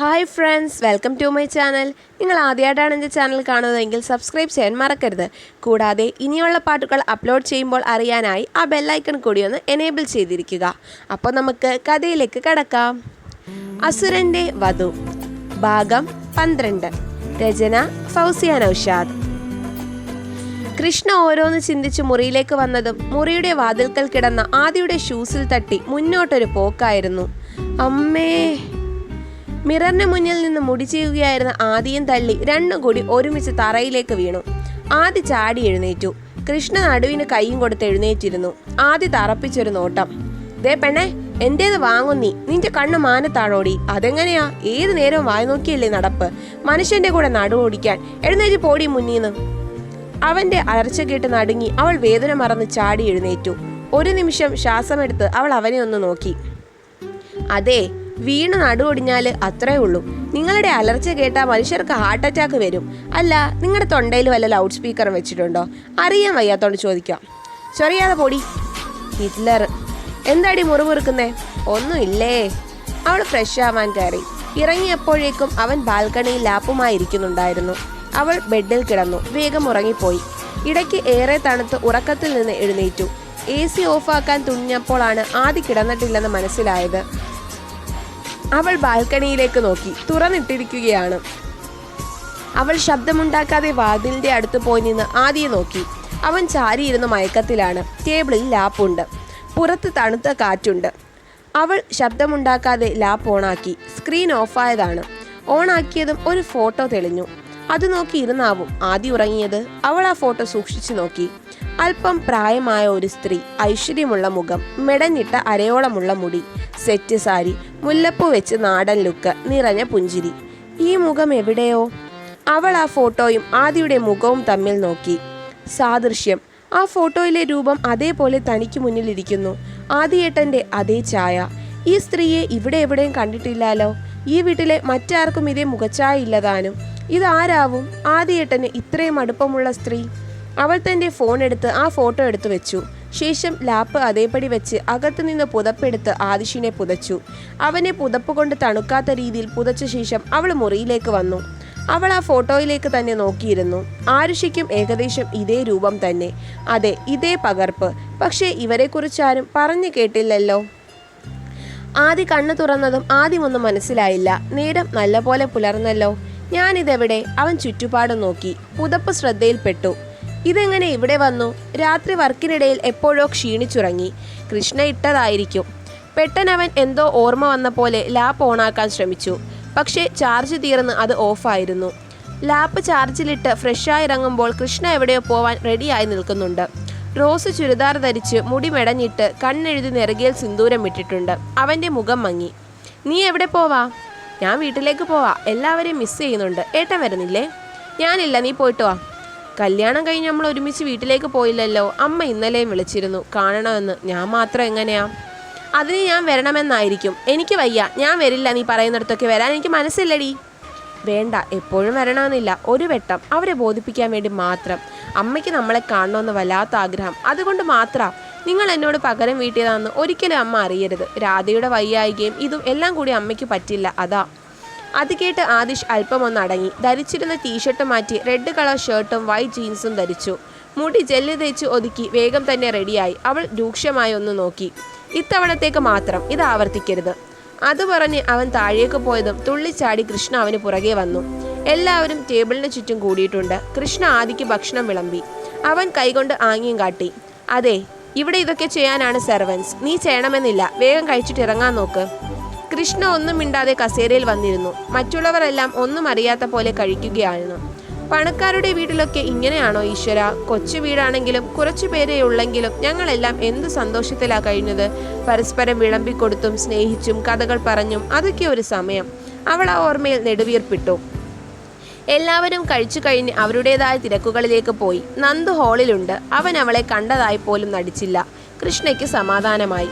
Hi friends welcome to my channel. നിങ്ങൾ ആദ്യമായിട്ടാണ് എന്റെ ചാനൽ കാണുന്നതെങ്കിൽ സബ്സ്ക്രൈബ് ചെയ്യാൻ മറക്കരുത്. കൂടാതെ ഇനിയുള്ള പാട്ടുകൾ അപ്ലോഡ് ചെയ്യുമ്പോൾ അറിയാനായി ആ ബെല്ലൈക്കൺ കൂടി ഒന്ന് എനേബിൾ ചെയ്തിരിക്കുക. അപ്പോൾ നമുക്ക് കഥയിലേക്ക് കടക്കാം. അസുരന്റെ വധു ഭാഗം പന്ത്രണ്ട്. രചന ഫൗസിയ നൗഷാദ്. കൃഷ്ണ ഓരോന്ന് ചിന്തിച്ച് മുറിയിലേക്ക് വന്നതും മുറിയുടെ വാതിൽക്കൽ കിടന്ന ആദിയുടെ ഷൂസിൽ തട്ടി മുന്നോട്ടൊരു പോക്കായിരുന്നു. അമ്മേ! മിററിന് മുന്നിൽ നിന്ന് മുടി ചെയ്യുകയായിരുന്ന ആദിയും തള്ളി രണ്ടും കൂടി ഒരുമിച്ച് തറയിലേക്ക് വീണു. ആദി ചാടി എഴുന്നേറ്റു. കൃഷ്ണ നടുവിന് കൈയും കൊടുത്ത് എഴുന്നേറ്റിരുന്നു. ആദി തറപ്പിച്ചൊരു നോട്ടം. ദേ പെണ്ണെ എന്റേത് വാങ്ങും നീ? നിന്റെ കണ്ണു മാനത്താണോടി? അതെങ്ങനെയാ? ഏത് നേരവും വായി നോക്കിയല്ലേ നടപ്പ്? മനുഷ്യന്റെ കൂടെ നടു ഓടിക്കാൻ എഴുന്നേറ്റ് പോടി മുന്നീന്ന്. അവന്റെ അലർച്ച കേട്ട് നടുങ്ങി അവൾ വേദന മറന്ന് ചാടി എഴുന്നേറ്റു. ഒരു നിമിഷം ശ്വാസമെടുത്ത് അവൾ അവനെ ഒന്ന് നോക്കി. അതെ വീണ് നടുവൊടിഞ്ഞാൽ അത്രേ ഉള്ളൂ. നിങ്ങളുടെ അലർച്ച കേട്ടാൽ മനുഷ്യർക്ക് ഹാർട്ട് അറ്റാക്ക് വരും. അല്ല നിങ്ങളുടെ തൊണ്ടയിൽ വല്ല ലൗഡ് സ്പീക്കർ വെച്ചിട്ടുണ്ടോ? അറിയാൻ വയ്യാത്തോണ്ട് ചോദിക്കാം. ചൊറിയാതെ പൊടി. ഹിറ്റ്ലർ. എന്താടി മുറിമുറുക്കുന്നേ? ഒന്നുമില്ലേ? അവൾ ഫ്രഷ് ആവാൻ കയറി. ഇറങ്ങിയപ്പോഴേക്കും അവൻ ബാൽക്കണിയിൽ ലാപ്പുമായി ഇരിക്കുന്നുണ്ടായിരുന്നു. അവൾ ബെഡിൽ കിടന്നു. വേഗം ഉറങ്ങിപ്പോയി. ഇടയ്ക്ക് ഏറെ തണുത്ത് ഉറക്കത്തിൽ നിന്ന് എഴുന്നേറ്റു. എ സി ഓഫാക്കാൻ തുണിഞ്ഞപ്പോഴാണ് ആദ്യ കിടന്നിട്ടില്ലെന്ന് മനസ്സിലായത്. അവൾ ബാൽക്കണിയിലേക്ക് നോക്കി തുറന്നിട്ടിരിക്കുകയാണ്. അവൾ ശബ്ദമുണ്ടാക്കാതെ വാതിലിന്റെ അടുത്ത് പോയി നിന്ന് ആദ്യം നോക്കി. അവൻ ചാരിയിരുന്ന മയക്കത്തിലാണ് ടേബിളിൽ ലാപ്പുണ്ട്. പുറത്ത് തണുത്ത കാറ്റുണ്ട്. അവൾ ശബ്ദമുണ്ടാക്കാതെ ലാപ്പ് ഓണാക്കി സ്ക്രീൻ ഓഫായതാണ്. ഓണാക്കിയതും ഒരു ഫോട്ടോ തെളിഞ്ഞു. അത് നോക്കി ഇരുന്നാവും ആദ്യം ഉറങ്ങിയത്. അവൾ ആ ഫോട്ടോ സൂക്ഷിച്ചു നോക്കി. അല്പം പ്രായമായ ഒരു സ്ത്രീ ഐശ്വര്യമുള്ള മുഖം മെടഞ്ഞിട്ട അരയോളമുള്ള മുടി സെറ്റ് സാരി മുല്ലപ്പൂ വെച്ച് നാടൻ ലുക്ക് നിറഞ്ഞ പുഞ്ചിരി. ഈ മുഖം എവിടെയോ? അവൾ ആ ഫോട്ടോയും ആദിയുടെ മുഖവും തമ്മിൽ നോക്കി. സാദൃശ്യം. ആ ഫോട്ടോയിലെ രൂപം അതേപോലെ തനിക്ക് മുന്നിലിരിക്കുന്നു ആദിയേട്ടന്റെ അതേ ഛായ. ഈ സ്ത്രീയെ ഇവിടെ എവിടെയും കണ്ടിട്ടില്ലാലോ? ഈ വീട്ടിലെ മറ്റാർക്കും ഇതേ മുഖച്ഛായ ഇല്ലതാനും ഇതാരാവും? ആദിയേട്ടന് ഇത്രയും അടുപ്പമുള്ള സ്ത്രീ. അവൾ തന്റെ ഫോൺ എടുത്ത് ആ ഫോട്ടോ എടുത്തു വെച്ചു. ശേഷം ലാപ്പ് അതേപടി വെച്ച് അകത്തുനിന്ന് പുതപ്പെടുത്ത് ആദിഷിനെ പുതച്ചു. അവനെ പുതപ്പ് കൊണ്ട് തണുക്കാത്ത രീതിയിൽ പുതച്ച ശേഷം അവൾ മുറിയിലേക്ക് വന്നു. അവൾ ആ ഫോട്ടോയിലേക്ക് തന്നെ നോക്കിയിരുന്നു. ആരുഷിക്കും ഏകദേശം ഇതേ രൂപം തന്നെ. അതെ ഇതേ പകർപ്പ്. പക്ഷേ ഇവരെക്കുറിച്ചാരും പറഞ്ഞു കേട്ടില്ലല്ലോ. ആദ്യ കണ്ണു തുറന്നതും ആദ്യമൊന്നും മനസ്സിലായില്ല. നേരം നല്ലപോലെ പുലർന്നല്ലോ. ഞാനിതെവിടെ? അവൻ ചുറ്റുപാടും നോക്കി. പുതപ്പ് ശ്രദ്ധയിൽപ്പെട്ടു. ഇതെങ്ങനെ ഇവിടെ വന്നു? രാത്രി വർക്കിനിടയിൽ എപ്പോഴോ ക്ഷീണിച്ചുറങ്ങി. കൃഷ്ണ ഇട്ടതായിരിക്കും. പെട്ടെന്നവൻ എന്തോ ഓർമ്മ വന്ന പോലെ ലാപ്പ് ഓണാക്കാൻ ശ്രമിച്ചു. പക്ഷേ ചാർജ് തീർന്ന് അത് ഓഫായിരുന്നു. ലാപ്പ് ചാർജിലിട്ട് ഫ്രഷായി ഇറങ്ങുമ്പോൾ കൃഷ്ണ എവിടെയോ പോവാൻ റെഡിയായി നിൽക്കുന്നുണ്ട്. റോസ് ചുരിദാർ ധരിച്ച് മുടി മെടഞ്ഞിട്ട് കണ്ണെഴുതി നെറുകയിൽ സിന്ദൂരം ഇട്ടിട്ടുണ്ട്. അവന്റെ മുഖം മങ്ങി. നീ എവിടെ പോവാ? ഞാൻ വീട്ടിലേക്ക് പോവാ. എല്ലാവരെയും മിസ് ചെയ്യുന്നുണ്ട്. ഏട്ടൻ വരുന്നില്ലേ? ഞാനില്ല നീ പോയിട്ട് വാ. കല്യാണം കഴിഞ്ഞ് നമ്മൾ ഒരുമിച്ച് വീട്ടിലേക്ക് പോയില്ലല്ലോ. അമ്മ ഇന്നലെയും വിളിച്ചിരുന്നു. കാണണമെന്ന്. ഞാൻ മാത്രം എങ്ങനെയാ? അതിന് ഞാൻ വരണമെന്നായിരിക്കും. എനിക്ക് വയ്യ. ഞാൻ വരില്ല നീ പറയുന്നിടത്തൊക്കെ വരാൻ. എനിക്ക് മനസ്സില്ലടി. വേണ്ട എപ്പോഴും വരണമെന്നില്ല. ഒരു വെട്ടം. അവരെ ബോധിപ്പിക്കാൻ വേണ്ടി മാത്രം. അമ്മയ്ക്ക് നമ്മളെ കാണണമെന്ന് വല്ലാത്ത ആഗ്രഹം. അതുകൊണ്ട് മാത്രം. നിങ്ങൾ എന്നോട് പകരം വീട്ടിയതാണെന്ന് ഒരിക്കലും അമ്മ അറിയരുത്. രാധയുടെ വയ്യായികയും ഇതും എല്ലാം കൂടി അമ്മയ്ക്ക് പറ്റില്ല. അതാ. അത് കേട്ട് ആദിഷ് അല്പം ഒന്ന് അടങ്ങി. ധരിച്ചിരുന്ന ടീഷർട്ട് മാറ്റി റെഡ് കളർ ഷർട്ടും വൈറ്റ് ജീൻസും ധരിച്ചു. മുടി ജെല്ല് തേച്ച് ഒതുക്കി വേഗം തന്നെ റെഡിയായി അവൾ രൂക്ഷമായി ഒന്ന് നോക്കി. ഇത്തവണത്തേക്ക് മാത്രം. ഇത് ആവർത്തിക്കരുത്. അത് പറഞ്ഞ് അവൻ താഴേക്ക് പോയതും തുള്ളിച്ചാടി കൃഷ്ണ അവന് പുറകെ വന്നു. എല്ലാവരും ടേബിളിന് ചുറ്റും കൂടിയിട്ടുണ്ട്. കൃഷ്ണ ആദിക്ക് ഭക്ഷണം വിളമ്പി. അവൻ കൈകൊണ്ട് ആംഗ്യം കാട്ടി. അതെ ഇവിടെ ഇതൊക്കെ ചെയ്യാനാണ് സെർവൻസ് നീ ചെയ്യണമെന്നില്ല. വേഗം കഴിച്ചിട്ട് ഇറങ്ങാൻ നോക്ക്. കൃഷ്ണ ഒന്നും മിണ്ടാതെ കസേരയിൽ വന്നിരുന്നു. മറ്റുള്ളവരെല്ലാം ഒന്നും അറിയാത്ത പോലെ കഴിക്കുകയായിരുന്നു. പണക്കാരുടെ വീട്ടിലൊക്കെ ഇങ്ങനെയാണോ ഈശ്വര? കൊച്ചു വീടാണെങ്കിലും കുറച്ചു പേരേ ഉള്ളെങ്കിലും ഞങ്ങളെല്ലാം എന്ത് സന്തോഷത്തിലാ കഴിഞ്ഞത്? പരസ്പരം വിളമ്പിക്കൊടുത്തും സ്നേഹിച്ചും കഥകൾ പറഞ്ഞും അതൊക്കെ ഒരു സമയം. അവൾ ആ ഓർമ്മയിൽ നെടുവീർപ്പിട്ടു. എല്ലാവരും കഴിച്ചു കഴിഞ്ഞ് അവരുടേതായ തിരക്കുകളിലേക്ക് പോയി. നന്ദു ഹാളിലുണ്ട്. അവൻ അവളെ കണ്ടതായി പോലും നടിച്ചില്ല. കൃഷ്ണയ്ക്ക് സമാധാനമായി.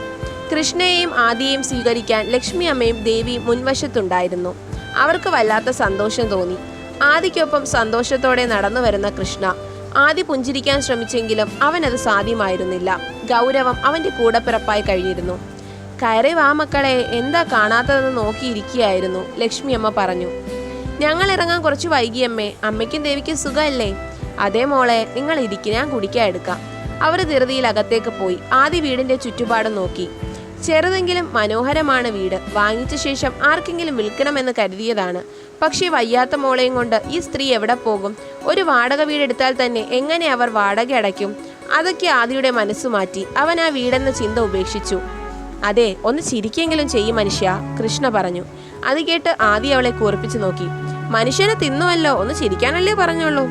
കൃഷ്ണയെയും ആദിയെയും സ്വീകരിക്കാൻ ലക്ഷ്മി അമ്മയും ദേവിയും മുൻവശത്തുണ്ടായിരുന്നു. അവർക്ക് വല്ലാത്ത സന്തോഷം തോന്നി. ആദിക്കൊപ്പം സന്തോഷത്തോടെ നടന്നു വരുന്ന കൃഷ്ണ ആദി പുഞ്ചിരിക്കാൻ ശ്രമിച്ചെങ്കിലും അവൻ അത് സാധ്യമായിരുന്നില്ല. ഗൗരവം അവന്റെ കൂടപ്പിറപ്പായി കഴിഞ്ഞിരുന്നു. കയറി വാ മക്കളെ എന്താ കാണാത്തതെന്ന് നോക്കിയിരിക്കുകയായിരുന്നു ലക്ഷ്മി അമ്മ പറഞ്ഞു. ഞങ്ങൾ ഇറങ്ങാൻ കുറച്ച് വൈകിയമ്മേ അമ്മയ്ക്കും ദേവിക്കും സുഖമല്ലേ? അതേ മോളെ നിങ്ങൾ ഇരിക്കുക ഞാൻ കുടിക്കാൻ എടുക്കാം. അവർ ധൃതിയിൽ അകത്തേക്ക് പോയി. ആദ്യ വീടിന്റെ ചുറ്റുപാടും നോക്കി. ചെറുതെങ്കിലും മനോഹരമാണ് വീട്. വാങ്ങിച്ച ശേഷം ആർക്കെങ്കിലും വിൽക്കണമെന്ന് കരുതിയതാണ്. പക്ഷേ വയ്യാത്ത മോളെയും കൊണ്ട് ഈ സ്ത്രീ എവിടെ പോകും? ഒരു വാടക വീടെടുത്താൽ തന്നെ എങ്ങനെ അവർ വാടക അടയ്ക്കും? അതൊക്കെ ആദിയുടെ മനസ്സ് മാറ്റി. അവൻ ആ വീടെന്ന ചിന്ത ഉപേക്ഷിച്ചു. അതെ ഒന്ന് ചിരിക്കെങ്കിലും ചെയ്യും മനുഷ്യ കൃഷ്ണ പറഞ്ഞു. അത് കേട്ട് ആദി അവളെ കൂർപ്പിച്ചു നോക്കി. മനുഷ്യനെ തിന്നുവല്ലോ ഒന്ന് ചിരിക്കാനല്ലേ പറഞ്ഞുള്ളൂ.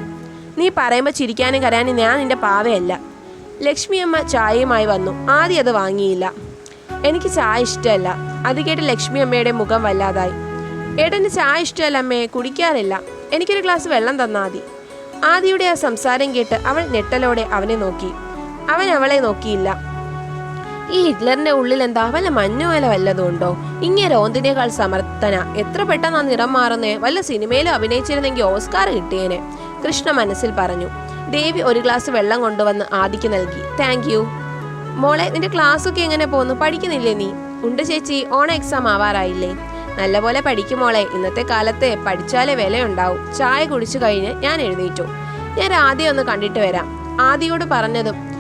നീ പറയുമ്പോൾ ചിരിക്കാനും കരയാനും ഞാൻ നിന്റെ പാവയല്ല. ലക്ഷ്മി അമ്മ ചായയുമായി വന്നു. ആദ്യം അത് വാങ്ങിയില്ല. എനിക്ക് ചായ ഇഷ്ടമല്ല. അത് കേട്ട് ലക്ഷ്മി അമ്മയുടെ മുഖം വല്ലാതായി. ഏട്ടന് ചായ ഇഷ്ടമല്ല അമ്മയെ കുടിക്കാറില്ല. എനിക്കൊരു ഗ്ലാസ് വെള്ളം തന്നാൽ മതി. ആദിയുടെ ആ സംസാരം കേട്ട് അവൾ ഞെട്ടലോടെ അവനെ നോക്കി. അവൻ അവളെ നോക്കിയില്ല. ഈ ഹിറ്റ്ലറിന്റെ ഉള്ളിൽ എന്താ വല്ല മഞ്ഞുമല വല്ലതും ഉണ്ടോ? ഇങ്ങനെ ഓന്തിനേക്കാൾ സമർത്ഥന. എത്ര പെട്ടെന്ന് നിറം മാറുന്നേ? വല്ല സിനിമയിലും അഭിനയിച്ചിരുന്നെങ്കിൽ ഓസ്കാർ കിട്ടിയേനെ. കൃഷ്ണ മനസ്സിൽ പറഞ്ഞു. ദേവി ഒരു ഗ്ലാസ് വെള്ളം കൊണ്ടുവന്ന് ആദിക്ക് നൽകി. താങ്ക് യു മോളെ നിന്റെ ക്ലാസ് ഒക്കെ എങ്ങനെ പോകുന്നു പഠിക്കുന്നില്ലേ നീ? ഉണ്ട് ചേച്ചി ഓണ എക്സാം ആവാറായില്ലേ. നല്ലപോലെ പഠിക്കും മോളെ. ഇന്നത്തെ കാലത്തെ പഠിച്ചാലേ വിലയുണ്ടാവും. ചായ കുടിച്ചു കഴിഞ്ഞ് ഞാൻ എഴുന്നേറ്റു. ഞാൻ ആദ്യം ഒന്ന് കണ്ടിട്ട് വരാം. ആദിയോട് പറഞ്ഞതും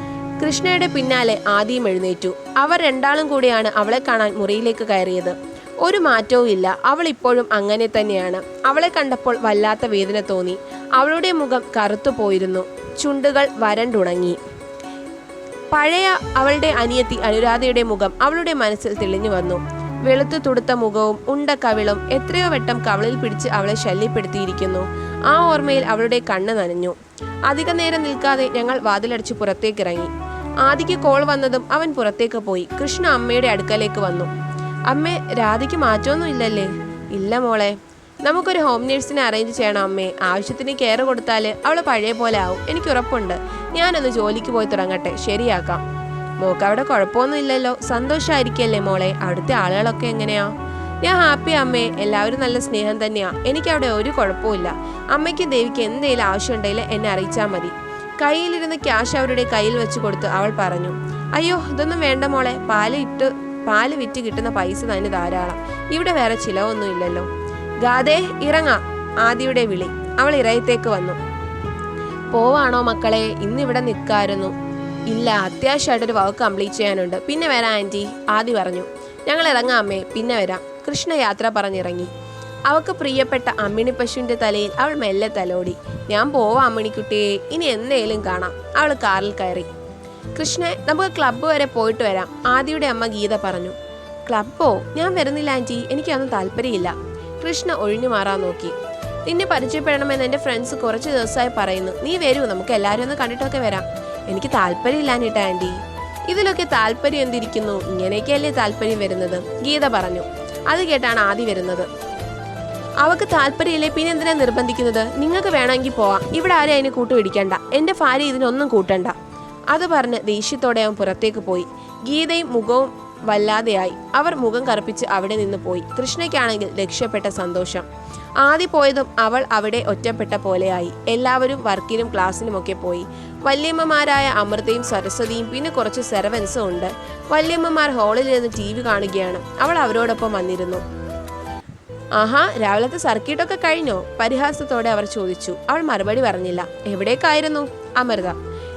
കൃഷ്ണയുടെ പിന്നാലെ ആദ്യം എഴുന്നേറ്റു. അവർ രണ്ടാളും കൂടിയാണ് അവളെ കാണാൻ മുറിയിലേക്ക് കയറിയത്. ഒരു മാറ്റവും ഇല്ല. അവൾ ഇപ്പോഴും അങ്ങനെ തന്നെയാണ്. അവളെ കണ്ടപ്പോൾ വല്ലാത്ത വേദന തോന്നി. അവളുടെ മുഖം കറുത്തു പോയിരുന്നു. ചുണ്ടുകൾ വരണ്ടുണങ്ങി. പഴയ അവളുടെ അനിയത്തി അനുരാധയുടെ മുഖം അവളുടെ മനസ്സിൽ തെളിഞ്ഞു വന്നു. വെളുത്തു തുടുത്ത മുഖവും ഉണ്ട കവിളും എത്രയോ വട്ടം കവളിൽ പിടിച്ച് അവളെ ശല്യപ്പെടുത്തിയിരിക്കുന്നു. ആ ഓർമ്മയിൽ അവളുടെ കണ്ണ് നനഞ്ഞു. അധിക നേരം നിൽക്കാതെ ഞങ്ങൾ വാതിലടച്ച് പുറത്തേക്കിറങ്ങി. ആദിക്ക് കോൾ വന്നതും അവൻ പുറത്തേക്ക് പോയി. കൃഷ്ണ അമ്മയുടെ അടുക്കലേക്ക് വന്നു. അമ്മേ രാധയ്ക്ക് മാറ്റമൊന്നും ഇല്ലല്ലേ? ഇല്ല മോളെ. നമുക്കൊരു ഹോം നേഴ്സിനെ അറേഞ്ച് ചെയ്യണം അമ്മേ. ആവശ്യത്തിന് കെയർ കൊടുത്താൽ അവൾ പഴയ പോലെ ആവും. എനിക്ക് ഉറപ്പുണ്ട്. ഞാനൊന്ന് ജോലിക്ക് പോയി തുടങ്ങട്ടെ. ശരിയാക്കാം. മോക്ക് അവിടെ കുഴപ്പമൊന്നും ഇല്ലല്ലോ. സന്തോഷമായിരിക്കല്ലേ മോളെ? അവിടുത്തെ ആളുകളൊക്കെ എങ്ങനെയാ? ഞാൻ ഹാപ്പി അമ്മേ. എല്ലാവരും നല്ല സ്നേഹം തന്നെയാ. എനിക്ക് അവിടെ ഒരു കുഴപ്പമില്ല അമ്മയ്ക്ക് ദേവിക്ക് എന്തെങ്കിലും ആവശ്യമുണ്ടെങ്കിൽ എന്നെ അറിയിച്ചാൽ മതി. കയ്യിലിരുന്ന ക്യാഷ് അവരുടെ കയ്യിൽ വെച്ച് കൊടുത്ത് അവൾ പറഞ്ഞു അയ്യോ ഇതൊന്നും വേണ്ട മോളെ. പാൽ ഇട്ട് പാൽ വിറ്റ് കിട്ടുന്ന പൈസ തന്നെ ധാരാളം. ഇവിടെ വേറെ ചിലവൊന്നും ഇല്ലല്ലോ. ഗാദേ ഇറങ്ങ. ആദിയുടെ വിളി. അവൾ ഇറയത്തേക്ക് വന്നു. പോവാണോ മക്കളെ? ഇന്നിവിടെ നിൽക്കായിരുന്നു ഇല്ല അത്യാവശ്യമായിട്ടൊരു വർക്ക് കംപ്ലീറ്റ് ചെയ്യാനുണ്ട്. പിന്നെ വരാം ആന്റി ആദി പറഞ്ഞു. ഞങ്ങൾ ഇറങ്ങാം അമ്മേ. പിന്നെ വരാം. കൃഷ്ണ യാത്ര പറഞ്ഞിറങ്ങി. അവൾക്ക് പ്രിയപ്പെട്ട അമ്മിണി പശുവിന്റെ തലയിൽ അവൾ മെല്ലെ തലോടി. ഞാൻ പോവാം അമ്മിണിക്കുട്ടിയെ ഇനി എന്നേലും കാണാം. അവൾ കാറിൽ കയറി. കൃഷ്ണെ നമുക്ക് ക്ലബ്ബ് വരെ പോയിട്ട് വരാം ആദിയുടെ അമ്മ ഗീത പറഞ്ഞു. ക്ലബ്ബോ? ഞാൻ വരുന്നില്ല ആന്റി എനിക്കൊന്നും താല്പര്യമില്ല. കൃഷ്ണ ഒഴിഞ്ഞു മാറാൻ നോക്കി. നിന്നെ പരിചയപ്പെടണമെന്ന് എന്റെ ഫ്രണ്ട്സ് കുറച്ച് ദിവസമായി പറയുന്നു. നീ വരൂ നമുക്ക് എല്ലാവരും ഒന്ന് കണ്ടിട്ടൊക്കെ വരാം. എനിക്ക് താല്പര്യമില്ലാഞ്ഞിട്ട ആന്റി ഇതിലൊക്കെ താല്പര്യം എന്തിരിക്കുന്നു? ഇങ്ങനെയൊക്കെയല്ലേ താല്പര്യം വരുന്നത്? ഗീത പറഞ്ഞു. അത് കേട്ടാണ് ആദി വരുന്നത്. അവക്ക് താല്പര്യമില്ലേ പിന്നെ എന്തിനാ നിർബന്ധിക്കുന്നത്? നിങ്ങൾക്ക് വേണമെങ്കിൽ പോവാം. ഇവിടെ ആരും അതിന് കൂട്ടുപിടിക്കണ്ട എന്റെ ഭാര്യ ഇതിനൊന്നും കൂട്ടണ്ട. അത് പറഞ്ഞ് ദേഷ്യത്തോടെ അവൻ പുറത്തേക്ക് പോയി. ഗീതയും മുഖവും വല്ലാതെയായി. അവർ മുഖം കറുപ്പിച്ച് അവിടെ നിന്ന് പോയി. കൃഷ്ണയ്ക്കാണെങ്കിൽ രക്ഷപ്പെട്ട സന്തോഷം. ആദ്യ പോയതും അവൾ അവിടെ ഒറ്റപ്പെട്ട പോലെയായി. എല്ലാവരും വർക്കിനും ക്ലാസ്സിലുമൊക്കെ പോയി. വല്യമ്മമാരായ അമൃതയും സരസ്വതിയും പിന്നെ കുറച്ച് സെറവൻസും ഉണ്ട്. വല്യമ്മമാർ ഹാളിൽ നിന്ന് ടി വി കാണുകയാണ്. അവൾ അവരോടൊപ്പം വന്നിരുന്നു. ആഹാ രാവിലത്തെ സർക്കിട്ടൊക്കെ കഴിഞ്ഞോ? പരിഹാസത്തോടെ അവർ ചോദിച്ചു. അവൾ മറുപടി പറഞ്ഞില്ല. എവിടേക്കായിരുന്നു? അമൃത.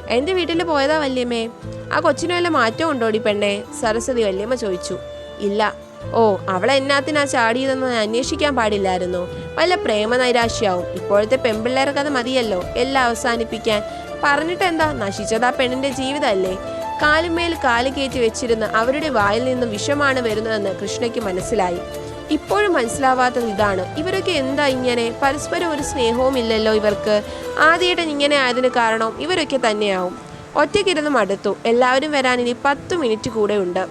എന്റെ വീട്ടിൽ പോയതാ വല്യമ്മേ. ആ കൊച്ചിന് വല്ല മാറ്റം ഉണ്ടോടി പെണ്ണേ? സരസ്വതി വല്യമ്മ ചോദിച്ചു. ഇല്ല. ഓ അവൾ എന്നാത്തിനാ ചാടിയതെന്ന് അന്വേഷിക്കാൻ പാടില്ലായിരുന്നു. വല്ല പ്രേമ നൈരാശ്യാവും ഇപ്പോഴത്തെ പെൺപിള്ളേർക്ക് അത് മതിയല്ലോ. എല്ലാം അവസാനിപ്പിക്കാൻ. പറഞ്ഞിട്ട് എന്താ നശിച്ചതാ പെണ്ണിന്റെ ജീവിതമല്ലേ കാലുമേൽ കാൽ കയറ്റി വെച്ചിരുന്ന് അവരുടെ വായിൽ നിന്നും വിഷമാണ് വരുന്നതെന്ന് കൃഷ്ണയ്ക്ക് മനസ്സിലായി. ഇപ്പോഴും മനസ്സിലാവാത്തത് ഇതാണ്. ഇവരൊക്കെ എന്താ ഇങ്ങനെ? പരസ്പരം ഒരു സ്നേഹവും ഇല്ലല്ലോ ഇവർക്ക്. ആദ്യമായിട്ട് ഇങ്ങനെ ആയതിന് കാരണം ഇവരൊക്കെ തന്നെയാവും. ഒറ്റയ്ക്കിരുന്ന് മടുത്തു. എല്ലാവരും വരാൻ ഇനി പത്ത് മിനിറ്റ് കൂടെ ഉണ്ട്.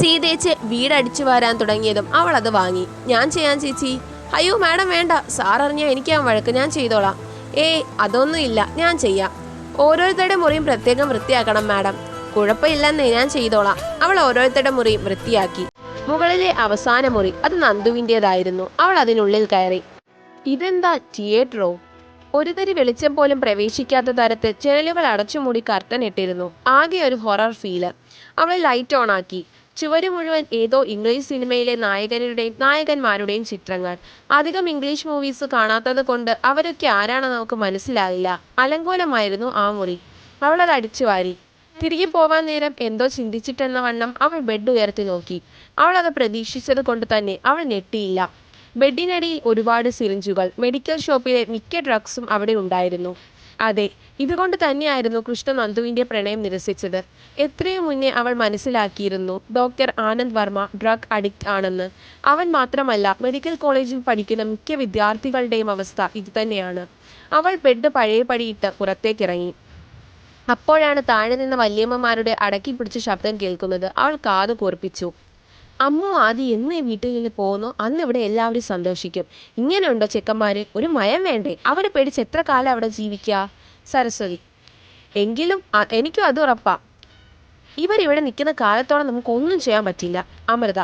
സീതേച്ച് വീടടിച്ചു വരാൻ തുടങ്ങിയതും അവൾ അത് വാങ്ങി. ഞാൻ ചെയ്യാൻ ചേച്ചി. അയ്യോ മാഡം വേണ്ട. സാർ അറിഞ്ഞാൽ എനിക്കാ വഴക്ക് ഞാൻ ചെയ്തോളാം. ഏയ് അതൊന്നും ഇല്ല. ഞാൻ ചെയ്യാം. ഓരോരുത്തരുടെ മുറിയും പ്രത്യേകം വൃത്തിയാക്കണം മാഡം. കുഴപ്പമില്ലെന്നേ ഞാൻ ചെയ്തോളാം. അവൾ ഓരോരുത്തരുടെ മുറിയും വൃത്തിയാക്കി. മുകളിലെ അവസാന മുറി അത് നന്ദുവിന്റെതായിരുന്നു അവൾ അതിനുള്ളിൽ കയറി ഇതെന്താ തിയേറ്ററോ ഒരു തരി വെളിച്ചം പോലും പ്രവേശിക്കാത്ത തരത്തിൽ ജനലുകൾ അടച്ചുമൂടി കർട്ടൻ ഇട്ടിരുന്നു ആകെ ഒരു ഹൊറർ ഫീൽ അവൾ ലൈറ്റ് ഓൺ ആക്കി ചുവര് മുഴുവൻ ഏതോ ഇംഗ്ലീഷ് സിനിമയിലെ നായകരുടെയും നായകന്മാരുടെയും ചിത്രങ്ങൾ. അധികം ഇംഗ്ലീഷ് മൂവീസ് കാണാത്തത് കൊണ്ട് അവരൊക്കെ ആരാണെന്ന് നമുക്ക് മനസ്സിലായില്ല. അലങ്കോലമായിരുന്നു ആ മുറി. അവളത് അടിച്ചുവാരി. തിരികെ പോവാൻ നേരം എന്തോ ചിന്തിച്ചിട്ടെന്ന വണ്ണം അവൾ ബെഡ് ഉയർത്തി നോക്കി. അവളത് പ്രതീക്ഷിച്ചത് കൊണ്ട് തന്നെ അവൾ ഞെട്ടിയില്ല. ബെഡിനടിയിൽ ഒരുപാട് സിറിഞ്ചുകൾ. മെഡിക്കൽ ഷോപ്പിലെ മിക്ക ഡ്രഗ്സും അവിടെ ഉണ്ടായിരുന്നു. അതെ, ഇതുകൊണ്ട് തന്നെയായിരുന്നു കൃഷ്ണ നന്ദുവിന്റെ പ്രണയം നിരസിച്ചത്. എത്രയും മുന്നേ അവൾ മനസ്സിലാക്കിയിരുന്നു doctor Anand Varma drug addict ആണെന്ന്. അവൻ മാത്രമല്ല മെഡിക്കൽ കോളേജിൽ പഠിക്കുന്ന മിക്ക വിദ്യാർത്ഥികളുടെയും അവസ്ഥ ഇതുതന്നെയാണ്. അവൾ ബെഡ് പഴയപടിയിട്ട് പുറത്തേക്കിറങ്ങി. അപ്പോഴാണ് താഴെ നിന്ന് വല്യമ്മമാരുടെ അടക്കി പിടിച്ച ശബ്ദം കേൾക്കുന്നത്. അവൾ കാത് കൂർപ്പിച്ചു. അമ്മു ആദി എന്ന് വീട്ടിൽ പോകുന്നു അന്ന് ഇവിടെ എല്ലാവരും സന്തോഷിക്കും. ഇങ്ങനെയുണ്ടോ ചെക്കന്മാര്? ഒരു മയം വേണ്ടേ? അവരെ പേടിച്ച് എത്ര കാലം അവിടെ ജീവിക്കാ? സരസ്വതി: എങ്കിലും എനിക്കും അത് ഉറപ്പാ. ഇവരിവിടെ നിൽക്കുന്ന കാലത്തോളം നമുക്ക് ഒന്നും ചെയ്യാൻ പറ്റില്ല. അമൃത: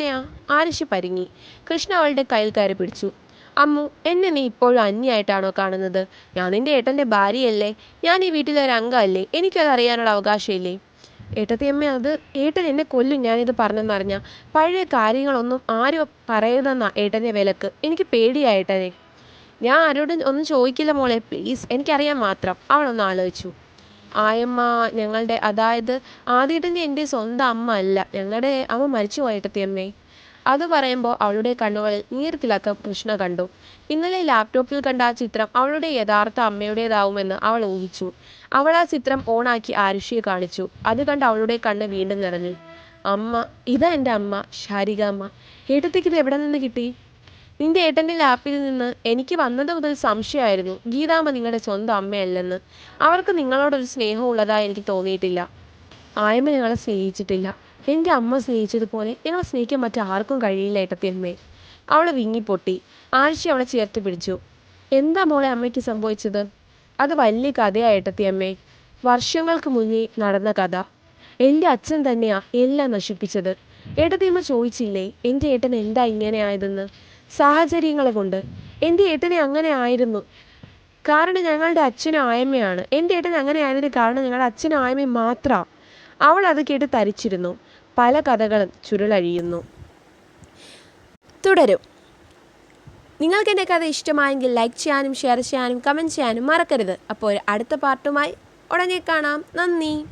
തന്നെയാ? ആരുഷി പരിങ്ങി കൃഷ്ണ അവളുടെ കയ്യിൽ കയറി പിടിച്ചു അമ്മു, എന്നെ നീ ഇപ്പോഴും അന്യായിട്ടാണോ കാണുന്നത്? ഞാൻ നിന്റെ ഏട്ടന്റെ ഭാര്യയല്ലേ? ഞാൻ ഈ വീട്ടിലെ ഒരു അംഗമല്ലേ? എനിക്കത് അറിയാനുള്ള അവകാശമില്ലേ? ഏട്ടത്തിയമ്മ അത് ഏട്ടൻ എന്നെ കൊല്ലും ഞാനിത് പറഞ്ഞെന്നറിഞ്ഞാൽ പഴയ കാര്യങ്ങളൊന്നും ആരും പറയരുതെന്നാ ഏട്ടന്റെ വിലക്ക്. എനിക്ക് പേടിയാ ഏട്ടനെ. ഞാൻ ആരോടും ഒന്നും ചോദിക്കില്ല മോളെ പ്ലീസ്. എനിക്കറിയാൻ മാത്രം. അവളൊന്ന് ആലോചിച്ചു. ആയമ്മ ഞങ്ങളുടെ അതായത് ആദിയേട്ടന്റെ എന്റെ സ്വന്തം അമ്മ അല്ല. ഞങ്ങളുടെ അമ്മ മരിച്ചു മരിച്ചുപോയി അമ്മേ അത് പറയുമ്പോൾ അവളുടെ കണ്ണുകളിൽ നീർത്തിളക്കം കൃഷ്ണ കണ്ടു. ഇന്നലെ ലാപ്ടോപ്പിൽ കണ്ട ആ ചിത്രം അവളുടെ യഥാർത്ഥ അമ്മയുടേതാവുമെന്ന് അവൾ ഊഹിച്ചു. അവൾ ആ ചിത്രം ഓണാക്കി ആരുഷിയെ കാണിച്ചു. അത് കണ്ട് അവളുടെ കണ്ണ് വീണ്ടും നിറഞ്ഞു. അമ്മ ഇതാ എന്റെ അമ്മ ശാരികാമ്മ. ഏട്ടത്തിക്കിത് എവിടെ നിന്ന് കിട്ടി? നിന്റെ ഏട്ടന്റെ ലാപ്പിൽ നിന്ന്. എനിക്ക് വന്നത് മുതൽ സംശയമായിരുന്നു ഗീതാമ്മ നിങ്ങളുടെ സ്വന്തം അമ്മയല്ലെന്ന്. അവർക്ക് നിങ്ങളോടൊരു സ്നേഹം ഉള്ളതായി എനിക്ക് തോന്നിയിട്ടില്ല. ആയമ്മ ഞങ്ങളെ സ്നേഹിച്ചിട്ടില്ല. എന്റെ അമ്മ സ്നേഹിച്ചതുപോലെ ഞങ്ങളെ സ്നേഹിക്കാൻ മറ്റാർക്കും കഴിയില്ല ഏട്ടത്തിയമ്മേ. അവൾ വിങ്ങിപ്പൊട്ടി. ആഴ്ച അവളെ ചേർത്ത് പിടിച്ചു. എന്താ മോളെ അമ്മയ്ക്ക് സംഭവിച്ചത്? അത് വലിയ കഥയാണ് ഏട്ടത്തിയമ്മേ. വർഷങ്ങൾക്ക് മുന്നേ നടന്ന കഥ. എന്റെ അച്ഛൻ തന്നെയാണ് എല്ലാം നശിപ്പിച്ചത്. ഏട്ടത്തിയമ്മ ചോദിച്ചില്ലേ എന്റെ ഏട്ടൻ എന്താ ഇങ്ങനെയായതെന്ന്? സാഹചര്യങ്ങൾ കൊണ്ട്. എന്റെ ഏട്ടന് അങ്ങനെ ആയിരുന്നു കാരണം ഞങ്ങളുടെ അച്ഛനും ആയമ്മയാണ്. എന്റെ ഏട്ടൻ അങ്ങനെയായതിന് കാരണം ഞങ്ങളുടെ അച്ഛനും ആയമ്മയും മാത്രമാണ് അവൾ അത് കേട്ട് തരിച്ചിരുന്നു. പല കഥകളും ചുരുളഴിയുന്നു. തുടരും. നിങ്ങൾക്ക് എന്റെ കഥ ഇഷ്ടമായെങ്കിൽ ലൈക്ക് ചെയ്യാനും ഷെയർ ചെയ്യാനും കമന്റ് ചെയ്യാനും മറക്കരുത്. അപ്പോൾ അടുത്ത പാർട്ടുമായി ഉടനെ കാണാം. നന്ദി.